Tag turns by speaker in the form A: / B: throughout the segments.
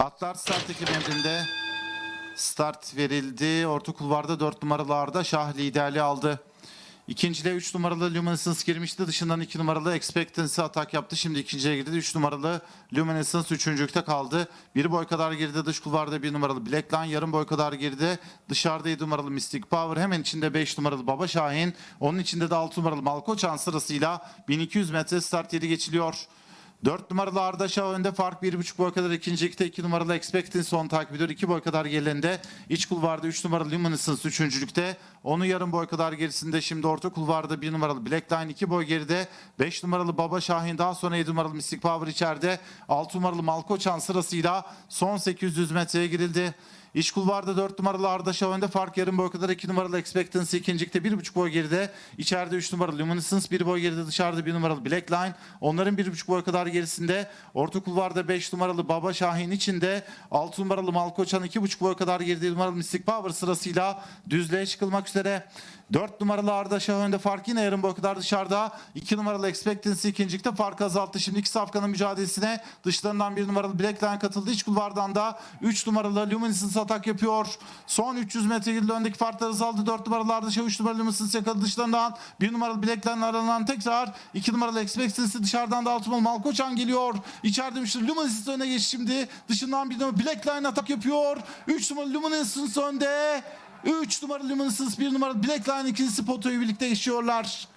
A: Atlar start ekibinde start verildi. Orta kulvarda 4 numaralı Arda Şah liderliği aldı. İkinciliğe 3 numaralı Luminescence girmişti. Dışından 2 numaralı Expectancy atak yaptı. Şimdi ikinciye girdi. 3 numaralı Luminescence üçüncülükte kaldı. Bir boy kadar geride dış kulvarda 1 numaralı Blackline. Yarım boy kadar geride. Dışarıda 7 numaralı Mystic Power. Hemen içinde 5 numaralı Baba Şahin. Onun içinde de 6 numaralı Malkoçan sırasıyla 1200 metre start yeri geçiliyor. 4 numaralı Arda Şah önde fark 1,5 boy kadar ikincilikte 2 numaralı Expecting son takip ediyor. 2 boy kadar gerilerinde iç kulvarda 3 numaralı Luminescence üçüncülükte. Onu yarım boy kadar gerisinde şimdi orta kulvarda 1 numaralı Blackline 2 boy geride. 5 numaralı Baba Şahin daha sonra 7 numaralı Mystic Power içeride. 6 numaralı Malkoçan sırasıyla son 800 metreye girildi. İç kulvarda 4 numaralı Arda Şah önde fark yarım boy kadar 2 numaralı Expectancy ikincilikte 1,5 boy geride. İçeride 3 numaralı Luminescence 1 boy geride dışarıda 1 numaralı Blackline. Onların 1,5 boy kadar gerisinde orta kulvarda 5 numaralı Baba Şahin içinde 6 numaralı Malkoçan 2,5 boy kadar geride 7 numaralı Mystic Power sırasıyla düzlüğe çıkılmak üzere. 4 numaralı Arda Şah önde fark yine yarım boy kadar dışarıda. 2 numaralı Expectancy ikincilikte farkı azalttı. Şimdi iki safkanın mücadelesine dışlarından 1 numaralı Blackline katıldı. İç kulvardan da 3 numaralı Luminescence atak yapıyor. Son 300 metre girdi. Öndeki farklar azaldı. 4 numaralı Arda Şah 3 numaralı Luminescence yakaladı dışlarından. 1 numaralı Blackline aranan tekrar 2 numaralı Expectancy dışarıdan da 6 numaralı Malkoçan geliyor. İçeride 3 Luminescence öne geçti şimdi. Dışından 1 numaralı Blackline atak yapıyor. 3 numaralı Luminescence önde. 3 numaralı Luminescence 1 numaralı Blackline ikincisi potoyu birlikte yaşıyorlar.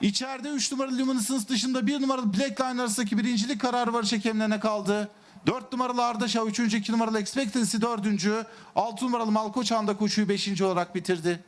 A: İçeride 3 numaralı Luminescence dışında 1 numaralı Blackline arasındaki birincilik kararı varış hakemlerine kaldı. 4 numaralı Arda Şah 3. 2 numaralı Expectancy 4. 6 numaralı Malkoçan da koşuyu 5. olarak bitirdi.